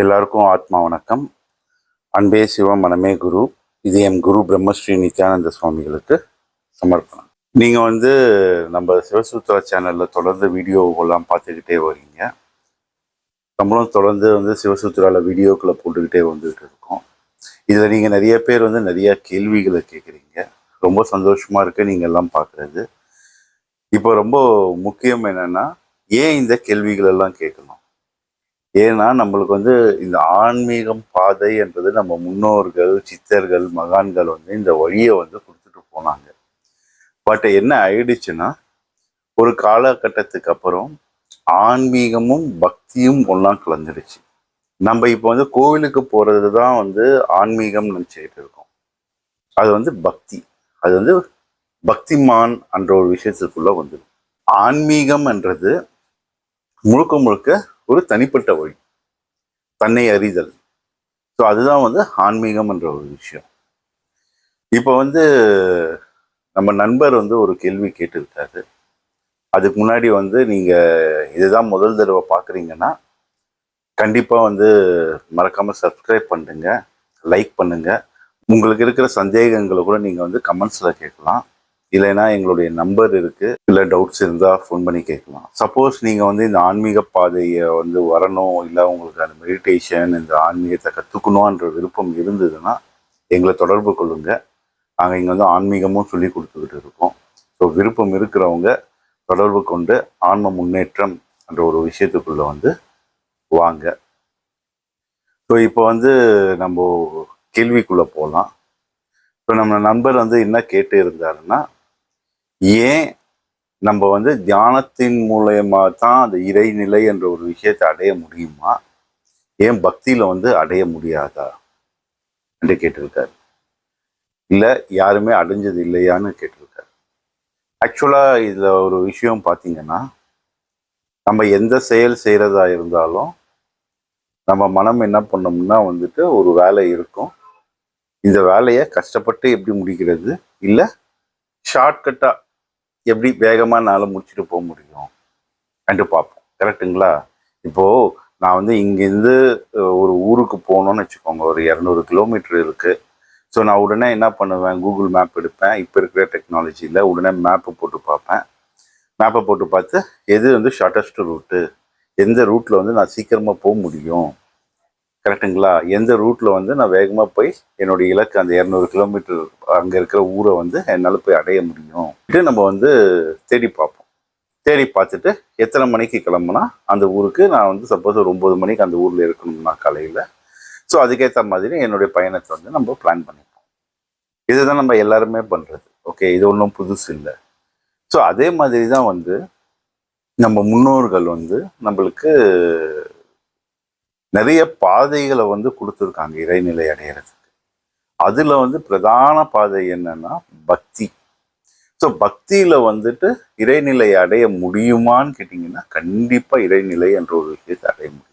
எல்லாருக்கும் ஆத்மா வணக்கம். அன்பே சிவம் மனமே குரு. இது எம் குரு பிரம்மஸ்ரீ நித்யானந்த சுவாமிகளுக்கு சமர்ப்பணம். நீங்கள் வந்து நம்ம சிவசூத்ரா சேனலில் தொடர்ந்து வீடியோவெல்லாம் பார்த்துக்கிட்டே வரீங்க. நம்மளும் தொடர்ந்து வந்து சிவசூத்ராவில் வீடியோக்களை போட்டுக்கிட்டே வந்துகிட்டு இருக்கோம். இதில் நீங்கள் நிறைய பேர் வந்து நிறைய கேள்விகளை கேட்குறீங்க ரொம்ப சந்தோஷமாக இருக்கு நீங்கள் எல்லாம் பார்க்குறது. இப்போ ரொம்ப முக்கியம் என்னென்னா ஏன் இந்த கேள்விகளெல்லாம் கேட்கணும்? ஏன்னா நம்மளுக்கு வந்து இந்த ஆன்மீகம் பாதை என்பது நம்ம முன்னோர்கள் சித்தர்கள் மகான்கள் வந்து இந்த வழியை வந்து கொடுத்துட்டு போனாங்க. பட் என்ன ஆயிடுச்சுன்னா ஒரு காலகட்டத்துக்கு அப்புறம் ஆன்மீகமும் பக்தியும் ஒன்றா கலந்துடுச்சு. நம்ம இப்போ வந்து கோவிலுக்கு போகிறது தான் வந்து ஆன்மீகம் நினச்சிக்கிட்டு இருக்கோம். அது வந்து பக்தி. அது வந்து பக்திமான் என்ற ஒரு விஷயத்துக்குள்ளே வந்துடும் ஆன்மீகம் என்றது முழுக்க முழுக்க ஒரு தனிப்பட்ட வழி. தன்னை அறிதல். ஸோ அதுதான் வந்து ஆன்மீகம் என்ற ஒரு விஷயம். இப்போ வந்து நம்ம நண்பர் வந்து ஒரு கேள்வி கேட்டிருக்காரு அதுக்கு முன்னாடி வந்து நீங்கள் இதுதான் முதல் தடவை பார்க்குறீங்கன்னா கண்டிப்பாக வந்து மறக்காமல் சப்ஸ்கிரைப் பண்ணுங்க லைக் பண்ணுங்க. உங்களுக்கு இருக்கிற சந்தேகங்களை கூட நீங்கள் வந்து கமெண்ட்ஸில் கேட்கலாம். இல்லைன்னா எங்களுடைய நம்பர் இருக்கு. இல்லை டவுட்ஸ் இருந்தால் ஃபோன் பண்ணி கேட்கலாம். சப்போஸ் நீங்கள் வந்து இந்த ஆன்மீக பாதையை வந்து வரணும் இல்லை உங்களுக்கு அந்த மெடிடேஷன் இந்த ஆன்மீகத்தை கற்றுக்கணுன்ற விருப்பம் இருந்ததுன்னா எங்களை தொடர்பு கொள்ளுங்க. நாங்கள் இங்கே வந்து ஆன்மீகமும் சொல்லி கொடுத்துக்கிட்டு இருக்கோம். ஸோ விருப்பம் இருக்கிறவங்க தொடர்பு கொண்டு ஆன்ம முன்னேற்றம் என்ற ஒரு விஷயத்துக்குள்ளே வந்து வாங்க. ஸோ இப்போ வந்து நம்ம கேள்விக்குள்ளே போகலாம் இப்போ நம்ம நண்பர் வந்து என்ன கேட்டு இருந்தாருன்னா ஏன் நம்ம வந்து தியானத்தின் மூலயமா தான் அந்த இறைநிலை என்ற ஒரு விஷயத்தை அடைய முடியுமா? ஏன் பக்தியில் வந்து அடைய முடியாதா? என்று கேட்டிருக்காரு. இல்லை யாருமே அடைஞ்சது இல்லையான்னு கேட்டிருக்காரு. ஆக்சுவலாக இதில் ஒரு விஷயம் பார்த்தீங்கன்னா நம்ம எந்த செயல் செய்கிறதா இருந்தாலும் நம்ம மனம் என்ன பண்ணோம்னா வந்துட்டு ஒரு வேலை இருக்கும். இந்த வேலையை கஷ்டப்பட்டு எப்படி முடிக்கிறது? இல்லை ஷார்ட்கட்டாக எப்படி வேகமாக என்னால் முடிச்சுட்டு போக முடியும்? கண்டு பார்ப்போம் கரெக்டுங்களா இப்போது நான் வந்து இங்கேருந்து ஒரு ஊருக்கு போகணும்னு வச்சுக்கோங்க. ஒரு இரநூறு கிலோமீட்டர் இருக்குது ஸோ நான் உடனே என்ன பண்ணுவேன்? கூகுள் மேப் எடுப்பேன். இப்போ இருக்கிற டெக்னாலஜியில் உடனே மேப்பு போட்டு பார்ப்பேன். மேப்பை போட்டு பார்த்து எது வந்து ஷார்ட்டஸ்ட் ரூட்டு எந்த ரூட்டில் வந்து நான் சீக்கிரமாக போக முடியும்? கரெக்டுங்களா? எந்த ரூட்டில் வந்து நான் வேகமாக போய் என்னுடைய இலக்கு அந்த இரநூறு கிலோமீட்டர் அங்கே இருக்கிற ஊரை வந்து என்னால் போய் அடைய முடியும். இது நம்ம வந்து தேடி பார்ப்போம். தேடி பார்த்துட்டு எத்தனை மணிக்கு கிளம்புனா அந்த ஊருக்கு நான் வந்து சப்போஸ் ஒரு ஒம்பது மணிக்கு அந்த ஊரில் இருக்கணும்னா காலையில். ஸோ அதுக்கேற்ற மாதிரி என்னுடைய பயணத்தை வந்து நம்ம பிளான் பண்ணிப்போம். இதுதான் நம்ம எல்லாருமே பண்ணுறது ஓகே இது ஒன்றும் புதுசு இல்லை. ஸோ அதே மாதிரி தான் வந்து நம்ம முன்னோர்கள் வந்து நம்மளுக்கு நிறைய பாதைகளை வந்து கொடுத்துருக்காங்க இறைநிலை அடையிறதுக்கு. அதில் வந்து பிரதான பாதை என்னன்னா பக்தி. ஸோ பக்தியில வந்துட்டு இறைநிலை அடைய முடியுமான்னு கேட்டிங்கன்னா கண்டிப்பா இறைநிலை என்ற ஒரு விஷயத்தை அடைய முடியும்.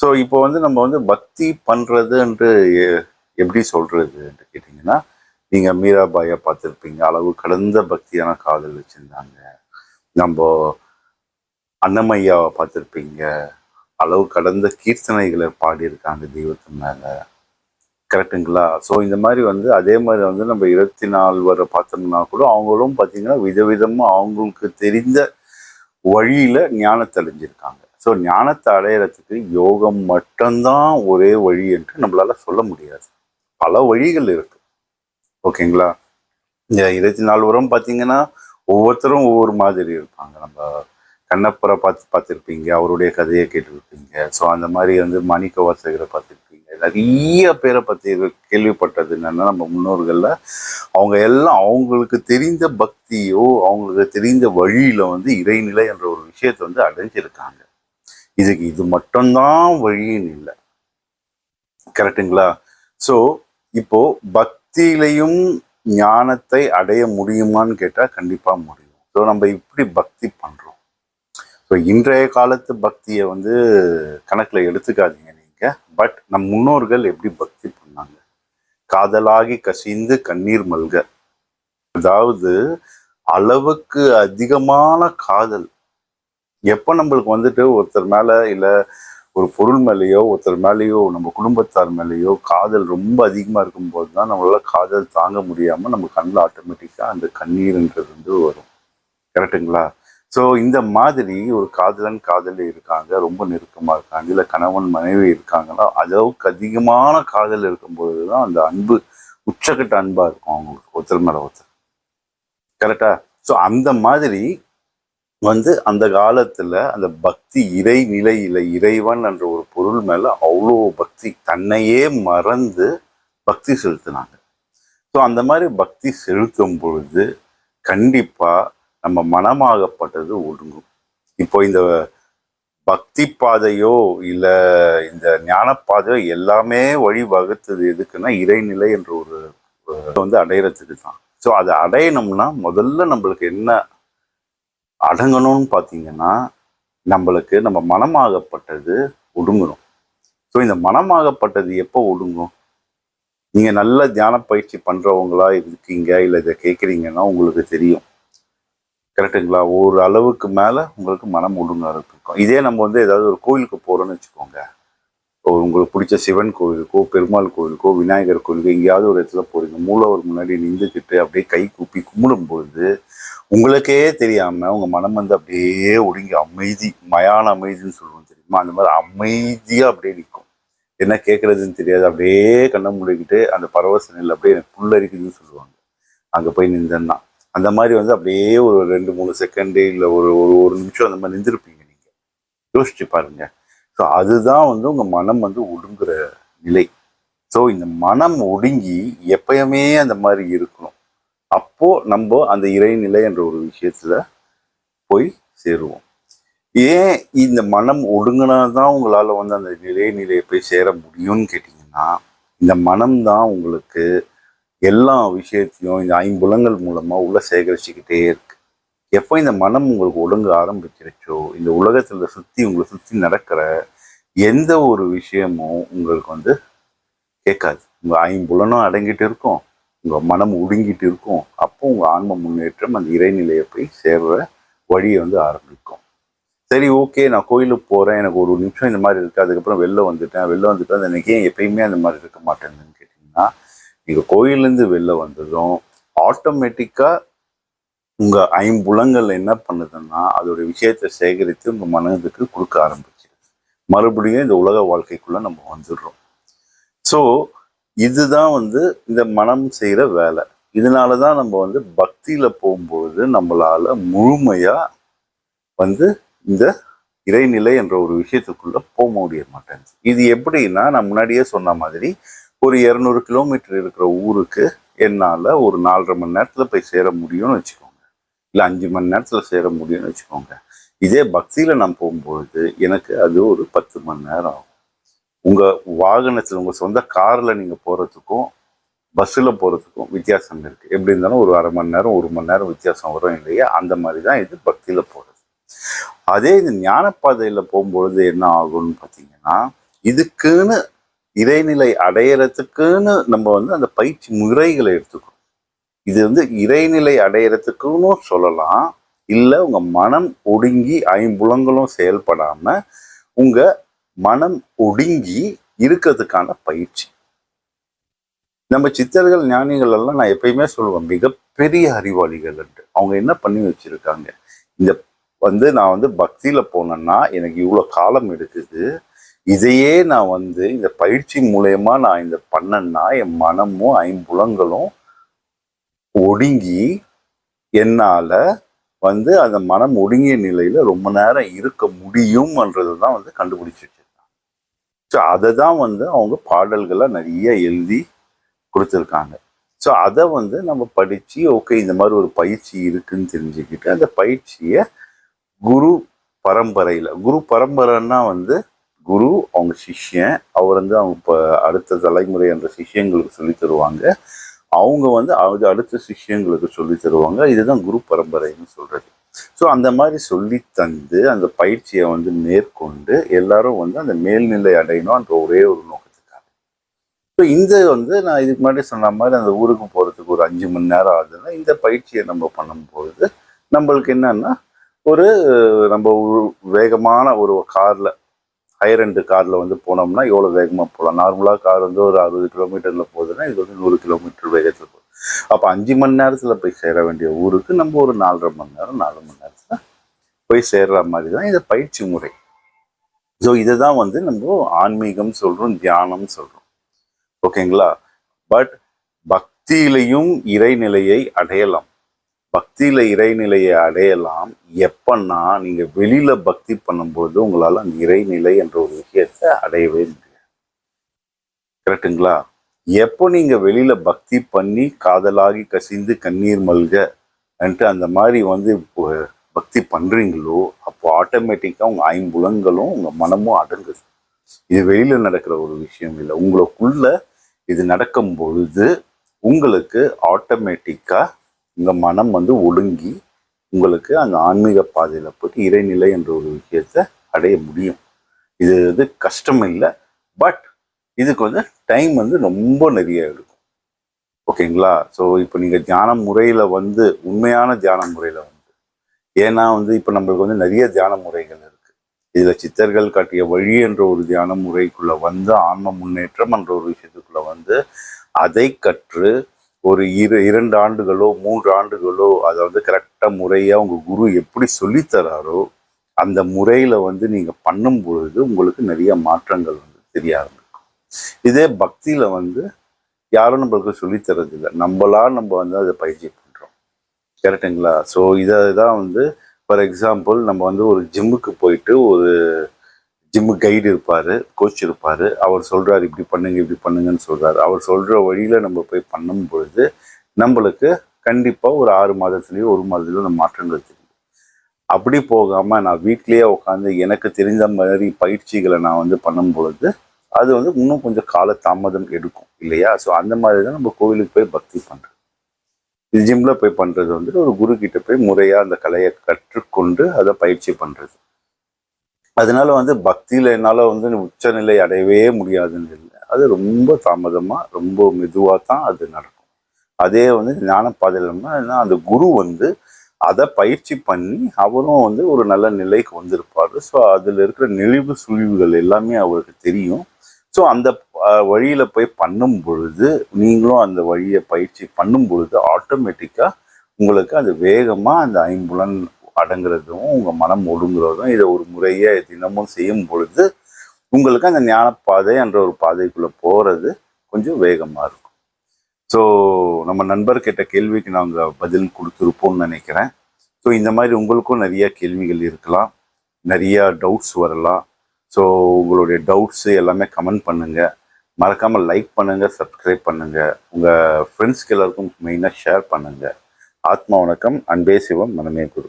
ஸோ இப்போ வந்து நம்ம வந்து பக்தி பண்றது என்று எப்படி சொல்றது என்று கேட்டிங்கன்னா நீங்க மீராபாயை பார்த்துருப்பீங்க. அளவு கடந்த பக்தியான காதல் வச்சிருந்தாங்க. நம்ம அன்னமையாவை பார்த்துருப்பீங்க. அளவு கடந்த கீர்த்தனைகளை பாடியிருக்காங்க தெய்வத்து மேலே. கரெக்டுங்களா ஸோ இந்த மாதிரி வந்து அதே மாதிரி வந்து நம்ம இருபத்தி நாலு வரை பார்த்தோம்னா கூட அவங்களும் பார்த்தீங்கன்னா விதவிதமாக அவங்களுக்கு தெரிந்த வழியில் ஞானத்தை அடைஞ்சிருக்காங்க. ஸோ ஞானத்தை அடையிறதுக்கு யோகம் மட்டும்தான் ஒரே வழி என்று நம்மளால் சொல்ல முடியாது. பல வழிகள் இருக்குது ஓகேங்களா? இந்த இருபத்தி நாலு வரம் பார்த்தீங்கன்னா ஒவ்வொருத்தரும் ஒவ்வொரு மாதிரி இருப்பாங்க. நம்ம கண்ணப்பரை பார்த்து பார்த்துருப்பீங்க அவருடைய கதையை கேட்டிருப்பீங்க. ஸோ அந்த மாதிரி வந்து மாணிக்க வாசகரை பார்த்துருப்பீங்க. நிறைய பேரை பற்றி கேள்விப்பட்டது என்னென்னா நம்ம முன்னோர்களில் அவங்க எல்லாம் அவங்களுக்கு தெரிந்த பக்தியோ அவங்களுக்கு தெரிந்த வழியில் வந்து இறைநிலை என்ற ஒரு விஷயத்தை வந்து அடைஞ்சிருக்காங்க. இதுக்கு இது மட்டும்தான் வழின்னு இல்லை. கரெக்டுங்களா ஸோ இப்போ பக்தியிலையும் ஞானத்தை அடைய முடியுமான்னு கேட்டால் கண்டிப்பாக முடியும். ஸோ நம்ம இப்படி பக்தி பண்ணுறோம் ஸோ இன்றைய காலத்து பக்தியை வந்து கணக்கில் எடுத்துக்காதீங்க நீங்கள் பட் நம் முன்னோர்கள் எப்படி பக்தி பண்ணாங்க? காதலாகி கசிந்து கண்ணீர் மல்க. அதாவது அளவுக்கு அதிகமான காதல். எப்போ நம்மளுக்கு வந்துட்டு ஒருத்தர் மேலே இல்லை ஒரு பொருள் மேலேயோ ஒருத்தர் மேலேயோ நம்ம குடும்பத்தார் மேலேயோ காதல் ரொம்ப அதிகமாக இருக்கும்போது தான் நம்மளால் காதல் தாங்க முடியாமல் நம்ம கண்ணில் ஆட்டோமேட்டிக்காக அந்த கண்ணீர்ன்றது வந்து வரும். கரெக்டுங்களா ஸோ இந்த மாதிரி ஒரு காதலன் காதலி இருக்காங்க ரொம்ப நெருக்கமாக இருக்காங்க இல்லை கணவன் மனைவி இருக்காங்கன்னா அளவுக்கு அதிகமான காதல் இருக்கும்பொழுது தான் அந்த அன்பு உச்சக்கட்ட அன்பாக இருக்கும் அவங்களுக்கு ஒருத்தர் மேலே ஒருத்தர். கரெக்டா ஸோ அந்த மாதிரி வந்து அந்த காலத்தில் அந்த பக்தி இறை நிலையில இறைவன் என்ற ஒரு பொருள் மேலே அவ்வளோ பக்தி தன்னையே மறந்து பக்தி செலுத்தினாங்க. ஸோ அந்த மாதிரி பக்தி செலுத்தும் பொழுது கண்டிப்பாக நம்ம மனமாகப்பட்டது ஒடுங்கும். இப்போ இந்த பக்தி பாதையோ இல்லை இந்த ஞானப்பாதையோ எல்லாமே வழி வகுத்தது எதுக்குன்னா இறைநிலை என்ற ஒரு வந்து அடையிறதுக்கு தான் ஸோ அதை அடையணும்னா முதல்ல நம்மளுக்கு என்ன அடங்கணும்னு பார்த்தீங்கன்னா நம்மளுக்கு நம்ம மனமாகப்பட்டது ஒடுங்கணும். ஸோ இந்த மனமாகப்பட்டது எப்போ ஒடுங்கும்? நீங்கள் நல்ல தியான பயிற்சி பண்ணுறவங்களா இருக்கீங்க இல்லை இதை கேட்குறீங்கன்னா உங்களுக்கு தெரியும். கரெக்டுங்களா ஒரு அளவுக்கு மேலே உங்களுக்கு மனம் ஒழுங்காக இருக்கும். இதே நம்ம வந்து ஏதாவது ஒரு கோயிலுக்கு போகிறோன்னு வச்சுக்கோங்க. உங்களுக்கு பிடிச்ச சிவன் கோயிலுக்கோ பெருமாள் கோயிலுக்கோ விநாயகர் கோயிலுக்கோ எங்கேயாவது ஒரு இடத்துல போகிறீங்க மூலவர் முன்னாடி நின்றுக்கிட்டு அப்படியே கை கூப்பி கும்பிடும் பொழுது உங்களுக்கே தெரியாமல் உங்கள் மனம் வந்து அப்படியே ஒடுங்கி அமைதி மயான அமைதின்னு சொல்லுவோம் தெரியுமா? அந்த மாதிரி அமைதியாக அப்படியே நிற்கும். என்ன கேட்குறதுன்னு தெரியாது. அப்படியே கண்ணை மூடிக்கிட்டு அந்த பரவச நிலை அப்படியே எனக்கு புல்லரிக்குதுன்னு சொல்லுவாங்க. அங்கே போய் நின்றேன்னா. அந்த மாதிரி வந்து அப்படியே ஒரு ரெண்டு மூணு செகண்டு இல்லை ஒரு ஒரு ஒரு நிமிஷம் அந்த மாதிரி நின்றுருப்பீங்க நீங்கள் யோசிச்சு பாருங்க. ஸோ அதுதான் வந்து உங்கள் மனம் வந்து ஒடுங்குற நிலை. ஸோ இந்த மனம் ஒடுங்கி எப்பயுமே அந்த மாதிரி இருக்கணும். அப்போது நம்ம அந்த இறைநிலை என்ற ஒரு விஷயத்தில் போய் சேருவோம். ஏன் இந்த மனம் ஒடுங்கினாதான் உங்களால் வந்து அந்த இறைநிலையை போய் சேர முடியும்னு கேட்டிங்கன்னா இந்த மனம் தான் உங்களுக்கு எல்லா விஷயத்தையும் இந்த ஐம்புலங்கள் மூலமாக உள்ள சேகரிச்சுக்கிட்டே இருக்கு. எப்போ இந்த மனம் உங்களுக்கு ஒழுங்க ஆரம்பிச்சிருச்சோ இந்த உலகத்தில் சுற்றி உங்களை சுற்றி நடக்கிற எந்த ஒரு விஷயமும் உங்களுக்கு வந்து கேட்காது. உங்கள் ஐம்புலனும் அடங்கிட்டு இருக்கும் உங்கள் மனம் ஒடுங்கிட்டு இருக்கும். அப்போ உங்கள் ஆன்ம முன்னேற்றம் அந்த இறைநிலையை போய் சேர்ற வழியை வந்து ஆரம்பிக்கும். சரி ஓகே நான் கோயிலுக்கு போகிறேன் எனக்கு ஒரு நிமிஷம் இந்த மாதிரி இருக்குது அதுக்கப்புறம் வெளில வந்துட்டேன். வெளில வந்துட்டேன் அந்த எனக்கு ஏன் எப்பயுமே அந்த மாதிரி இருக்க மாட்டேங்குதுன்னு கேட்டிங்கன்னா நீங்கள் கோயிலேருந்து வெளில வந்ததும் ஆட்டோமேட்டிக்கா உங்க ஐம்புலங்கள் என்ன பண்ணுதுன்னா அதோட விஷயத்தை சேகரித்து உங்கள் மனதுக்கு கொடுக்க ஆரம்பிச்சிருது. மறுபடியும் இந்த உலக வாழ்க்கைக்குள்ள நம்ம வந்துடுறோம். ஸோ இதுதான் வந்து இந்த மனம் செய்யற வேலை. இதனால தான் நம்ம வந்து பக்தியில போகும்போது நம்மளால முழுமையா வந்து இந்த இறைநிலை என்ற ஒரு விஷயத்துக்குள்ள போக முடிய மாட்டேங்குது. இது எப்படின்னா நான் முன்னாடியே சொன்ன மாதிரி ஒரு இரநூறு கிலோமீட்டர் இருக்கிற ஊருக்கு என்னால் ஒரு நாலரை மணி நேரத்தில் போய் சேர முடியும்னு வச்சுக்கோங்க. இல்லை அஞ்சு மணி நேரத்தில் சேர முடியும்னு வச்சுக்கோங்க. இதே பக்தியில் நான் போகும்பொழுது எனக்கு அது ஒரு பத்து மணி நேரம் ஆகும். உங்கள் வாகனத்தில் உங்கள் சொந்த காரில் நீங்கள் போகிறதுக்கும் பஸ்ஸில் போகிறதுக்கும் வித்தியாசம் இருக்குது எப்படி இருந்தாலும் ஒரு அரை மணி நேரம் ஒரு மணி நேரம் வித்தியாசம் வரும் இல்லையா? அந்த மாதிரி தான் இது பக்தியில் போகிறது அதே இந்த ஞானப்பாதையில் போகும்பொழுது என்ன ஆகும்னு பார்த்தீங்கன்னா இதுக்குன்னு இறைநிலை அடையறதுக்குன்னு நம்ம வந்து அந்த பயிற்சி முறைகளை எடுத்துக்கணும். இது வந்து இறைநிலை அடையறதுக்குன்னு சொல்லலாம். இல்லை உங்கள் மனம் ஒடுங்கி ஐம்புலங்களும் செயல்படாம உங்க மனம் ஒடுங்கி இருக்கிறதுக்கான பயிற்சி. நம்ம சித்தர்கள் ஞானிகள் எல்லாம் நான் எப்பயுமே சொல்லுவேன் மிகப்பெரிய அறிவாளிகள் அவங்க என்ன பண்ணி வச்சிருக்காங்க? இந்த வந்து நான் வந்து பக்தியில் போனேன்னா எனக்கு இவ்வளோ காலம் எடுக்குது. இதையே நான் வந்து இந்த பயிற்சி மூலயமா நான் இந்த பண்ணேன்னா என் மனமும் ஐம்புலங்களும் ஒடுங்கி என்னால் வந்து அந்த மனம் ஒடுங்கிய நிலையில் ரொம்ப நேரம் இருக்க முடியும்ன்றது தான் வந்து கண்டுபிடிச்சிட்டு ஸோ அதை தான் வந்து அவங்க பாடல்களை நிறைய எழுதி கொடுத்துருக்காங்க. ஸோ அதை வந்து நம்ம படித்து ஓகே இந்த மாதிரி ஒரு பயிற்சி இருக்குன்னு தெரிஞ்சுக்கிட்டு அந்த பயிற்சியை குரு பரம்பரையில் குரு பரம்பரைன்னா வந்து குரு அவங்க சிஷ்யன் அவர் வந்து அவங்க இப்போ அடுத்த தலைமுறை என்ற சிஷ்யங்களுக்கு சொல்லி தருவாங்க. அவங்க வந்து அது அடுத்த சிஷ்யங்களுக்கு சொல்லி தருவாங்க. இதுதான் குரு பரம்பரைன்னு சொல்கிறது ஸோ அந்த மாதிரி சொல்லி தந்து அந்த பயிற்சியை வந்து மேற்கொண்டு எல்லாரும் வந்து அந்த மேல்நிலை அடையணும்ன்ற ஒரே ஒரு நோக்கத்துக்காக. ஸோ இந்த வந்து நான் இதுக்கு முன்னாடி சொன்ன மாதிரி அந்த ஊருக்கு போகிறதுக்கு ஒரு அஞ்சு மணி நேரம் ஆகுதுன்னா இந்த பயிற்சியை நம்ம பண்ணும்பொழுது நம்மளுக்கு என்னன்னா ஒரு நம்ம ஒரு வேகமான ஒரு காரில் ஹையர் ரெண்டு காரில் வந்து போனோம்னா எவ்வளோ வேகமாக போகலாம்? நார்மலாக கார் வந்து ஒரு அறுபது கிலோமீட்டரில் போகுதுன்னா இது வந்து நூறு கிலோமீட்டர் வேகத்தில் போகுது அப்போ அஞ்சு மணி நேரத்தில் போய் சேர வேண்டிய ஊருக்கு நம்ம ஒரு நாலரை மணி நேரம் நாலு மணி நேரத்தில் போய் சேர்ற மாதிரி தான் இது பயிற்சி முறை. ஸோ இதை தான் வந்து நம்ம ஆன்மீகம் சொல்கிறோம் தியானம் சொல்கிறோம் ஓகேங்களா பட் பக்தியிலையும் இறைநிலையை அடையலாம். பக்தியில் இறைநிலையை அடையலாம். எப்பன்னா நீங்கள் வெளியில் பக்தி பண்ணும்போது உங்களால் அந்த இறைநிலை என்ற ஒரு விஷயத்தை அடையவே முடியாது. கரெக்டுங்களா எப்போ நீங்கள் வெளியில் பக்தி பண்ணி காதலாகி கசிந்து கண்ணீர் மல்க அந்த மாதிரி வந்து பக்தி பண்ணுறீங்களோ அப்போ ஆட்டோமேட்டிக்காக உங்கள் ஐம்புலங்களும் உங்கள் மனமும் அடங்குது இது வெளியில் நடக்கிற ஒரு விஷயம் இல்லை. உங்களுக்குள்ள இது நடக்கும் பொழுது உங்களுக்கு ஆட்டோமேட்டிக்காக உங்கள் மனம் வந்து ஒடுங்கி உங்களுக்கு அந்த ஆன்மீக பாதையில் போயிட்டு இறைநிலை என்ற ஒரு விஷயத்தை அடைய முடியும். இது வந்து கஷ்டம் இல்லை பட் இதுக்கு வந்து டைம் வந்து ரொம்ப நிறைய எடுக்கும். ஓகேங்களா? ஸோ இப்போ நீங்கள் தியான முறையில் வந்து உண்மையான தியான முறையில் வந்து ஏன்னா வந்து இப்போ நம்மளுக்கு வந்து நிறைய தியான முறைகள் இருக்குது இதில் சித்தர்கள் காட்டிய வழி என்ற ஒரு தியான முறைக்குள்ளே வந்து ஆன்ம முன்னேற்றம் என்ற ஒரு விஷயத்துக்குள்ளே வந்து அதை கற்று ஒரு இரு இரண்டு ஆண்டுகளோ மூன்று ஆண்டுகளோ அதை வந்து கரெக்டாக முறையாக உங்கள் குரு எப்படி சொல்லித் தராரோ அந்த முறையில் வந்து நீங்கள் பண்ணும் பொழுது உங்களுக்கு நிறைய மாற்றங்கள் வந்து தெரிய ஆரம்பிக்கும். இதே பக்தியில் வந்து யாரும் நம்மளுக்கு சொல்லித் தரதில்லை நம்மளா நம்ம வந்து அதை பயிற்சி பண்ணுறோம் கரெக்டுங்களா ஸோ இதை தான் வந்து ஃபார் எக்ஸாம்பிள் நம்ம வந்து ஒரு ஜிம்முக்கு போயிட்டு ஒரு ஜிம்மு கைடு இருப்பார் கோச் இருப்பார். அவர் சொல்கிறார் இப்படி பண்ணுங்க இப்படி பண்ணுங்கன்னு சொல்கிறார் அவர் சொல்கிற வழியில் நம்ம போய் பண்ணும் பொழுது நம்மளுக்கு கண்டிப்பாக ஒரு ஆறு மாதத்துலேயோ ஒரு மாதத்துலேயோ அந்த மாற்றங்கள் தெரியும். அப்படி போகாமல் நான் வீட்லேயே உட்காந்து எனக்கு தெரிஞ்ச மாதிரி பயிற்சிகளை நான் வந்து பண்ணும் பொழுது அது வந்து இன்னும் கொஞ்சம் கால தாமதம் எடுக்கும் இல்லையா? ஸோ அந்த மாதிரி தான் நம்ம கோவிலுக்கு போய் பக்தி பண்ணுறோம் இது ஜிம்மில் போய் பண்ணுறது வந்துட்டு ஒரு குரு கிட்ட போய் முறையாக அந்த கலையை கற்றுக்கொண்டு அதை பயிற்சி பண்ணுறது அதனால வந்து பக்தியில் என்னால் வந்து உச்சநிலை அடையவே முடியாதுன்னு இல்லை. அது ரொம்ப தாமதமாக ரொம்ப மெதுவாக தான் அது நடக்கும். அதே வந்து ஞானப்பாதையிலன்னா அந்த குரு வந்து அதை பயிற்சி பண்ணி அவரும் வந்து ஒரு நல்ல நிலைக்கு வந்திருப்பார். ஸோ அதில் இருக்கிற நெளிவு சுழிவுகள் எல்லாமே அவருக்கு தெரியும். ஸோ அந்த வழியில் போய் பண்ணும் பொழுது நீங்களும் அந்த வழியை பயிற்சி பண்ணும் பொழுது ஆட்டோமேட்டிக்காக உங்களுக்கு அது வேகமாக அந்த ஐம்புலன் அடங்குறதும் உங்கள் மனம் ஒடுங்குறதும் இதை ஒரு முறையை தினமும் செய்யும் பொழுது உங்களுக்கு அந்த ஞானப்பாதை என்ற ஒரு பாதைக்குள்ளே போகிறது கொஞ்சம் வேகமாக இருக்கும். ஸோ நம்ம நண்பர் கேட்ட கேள்விக்கு நாங்கள் பதில் கொடுத்துருப்போம்னு நினைக்கிறேன். ஸோ இந்த மாதிரி உங்களுக்கும் நிறைய கேள்விகள் இருக்கலாம். நிறையா டவுட்ஸ் வரலாம். ஸோ உங்களுடைய டவுட்ஸு எல்லாமே கமெண்ட் பண்ணுங்கள் மறக்காமல் லைக் பண்ணுங்கள் சப்ஸ்கிரைப் பண்ணுங்கள் உங்கள் ஃப்ரெண்ட்ஸ்க்கு எல்லாருக்கும் மெயினாக ஷேர் பண்ணுங்கள் ஆத்மா வணக்கம். அன்பே சிவம் மனமே குரு.